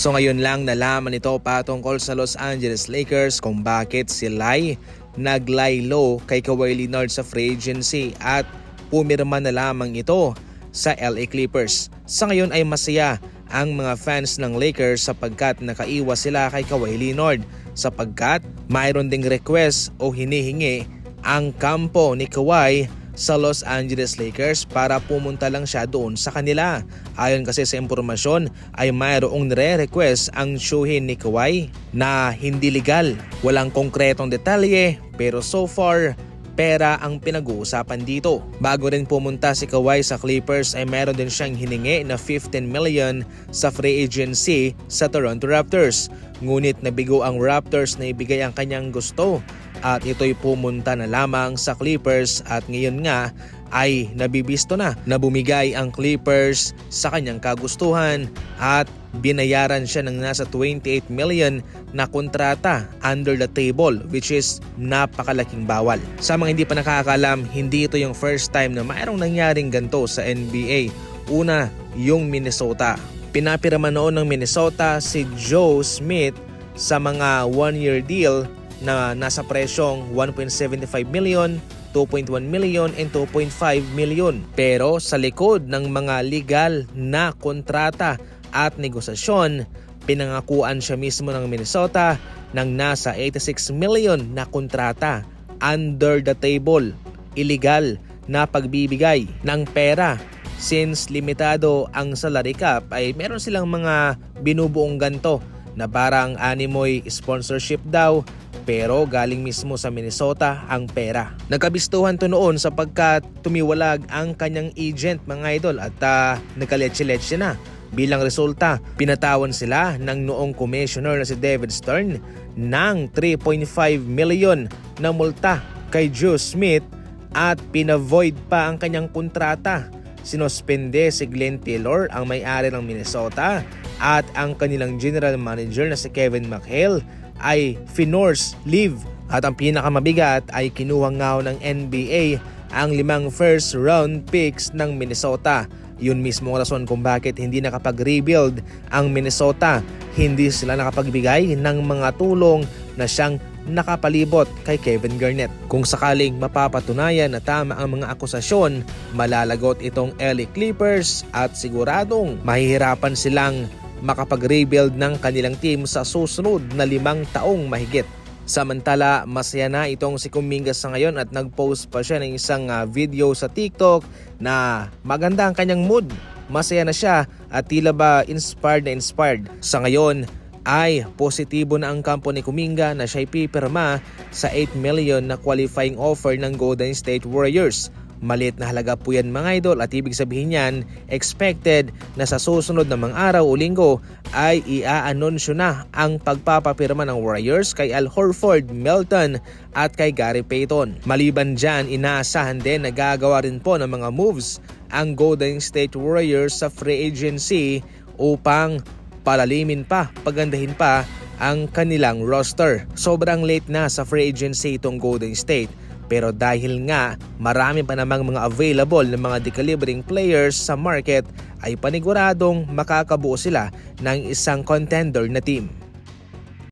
So ngayon lang nalaman ito patungkol sa Los Angeles Lakers kung bakit sila'y naglay low kay Kawhi Leonard sa free agency at pumirma na lamang ito sa LA Clippers. Sa ngayon ay masaya ang mga fans ng Lakers sapagkat nakaiwas sila kay Kawhi Leonard sapagkat mayroon ding request o hinihingi ang kampo ni Kawhi sa Los Angeles Lakers para pumunta lang siya doon sa kanila. Ayon kasi sa impormasyon ay mayroong nire-request ang syuhin ni Kawhi na hindi legal. Walang konkretong detalye pero so far pera ang pinag-uusapan dito. Bago rin pumunta si Kawhi sa Clippers ay meron din siyang hiningi na 15 million sa free agency sa Toronto Raptors. Ngunit nabigo ang Raptors na ibigay ang kanyang gusto at ito'y pumunta na lamang sa Clippers at ngayon nga ay nabibisto na na bumigay ang Clippers sa kanyang kagustuhan at binayaran siya ng nasa 28 million na kontrata under the table which is napakalaking bawal. Sa mga hindi pa nakakalam, hindi ito yung first time na mayroong nangyaring ganto sa NBA. Una, yung Minnesota. Pinapirama noon ng Minnesota si Joe Smith sa mga one-year deal na nasa presyong 1.75 million, 2.1 million and 2.5 million. Pero sa likod ng mga legal na kontrata at negosasyon, pinangakuan siya mismo ng Minnesota ng nasa 86 million na kontrata under the table, illegal na pagbibigay ng pera since limitado ang salary cap ay meron silang mga binubuong ganto na parang animoy sponsorship daw pero galing mismo sa Minnesota ang pera. Nagkabistuhan to noon sapagkat tumiwalag ang kanyang agent mga idol at uh, nagkaletse-letse na. Bilang resulta, pinatawan sila ng noong commissioner na si David Stern ng 3.5 million na multa kay Joe Smith at pinavoid pa ang kanyang kontrata. Sinospende si Glenn Taylor ang may-ari ng Minnesota at ang kanilang general manager na si Kevin McHale ay finorce leave at ang pinakamabigat ay kinuha nga ng NBA ang limang first round picks ng Minnesota. Yun mismo ang rason kung bakit hindi nakapag-rebuild ang Minnesota. Hindi sila nakapagbigay ng mga tulong na siyang nakapalibot kay Kevin Garnett. Kung sakaling mapapatunayan na tama ang mga akusasyon, malalagot itong LA Clippers at siguradong mahihirapan silang makapag-rebuild ng kanilang team sa susunod na limang taong mahigit. Samantala, masaya na itong si Kuminga sa ngayon at nag-post pa siya ng isang ah, video sa TikTok na maganda ang kanyang mood. Masaya na siya at tila ba inspired na inspired. Sa ngayon, ay positibo na ang kampo ni Kuminga na siya'y pipirma sa 8 million na qualifying offer ng Golden State Warriors. Maliit na halaga po yan mga idol at ibig sabihin yan, expected na sa susunod na mga araw o linggo ay ia-anunsyo na ang pagpapapirma ng Warriors kay Al Horford, Melton at kay Gary Payton. Maliban dyan, inaasahan din na gagawa rin po ng mga moves ang Golden State Warriors sa free agency upang palalimin pa, pagandahin pa ang kanilang roster. Sobrang late na sa free agency itong Golden State pero dahil nga marami pa namang mga available ng mga dekalibring players sa market ay paniguradong makakabuo sila ng isang contender na team.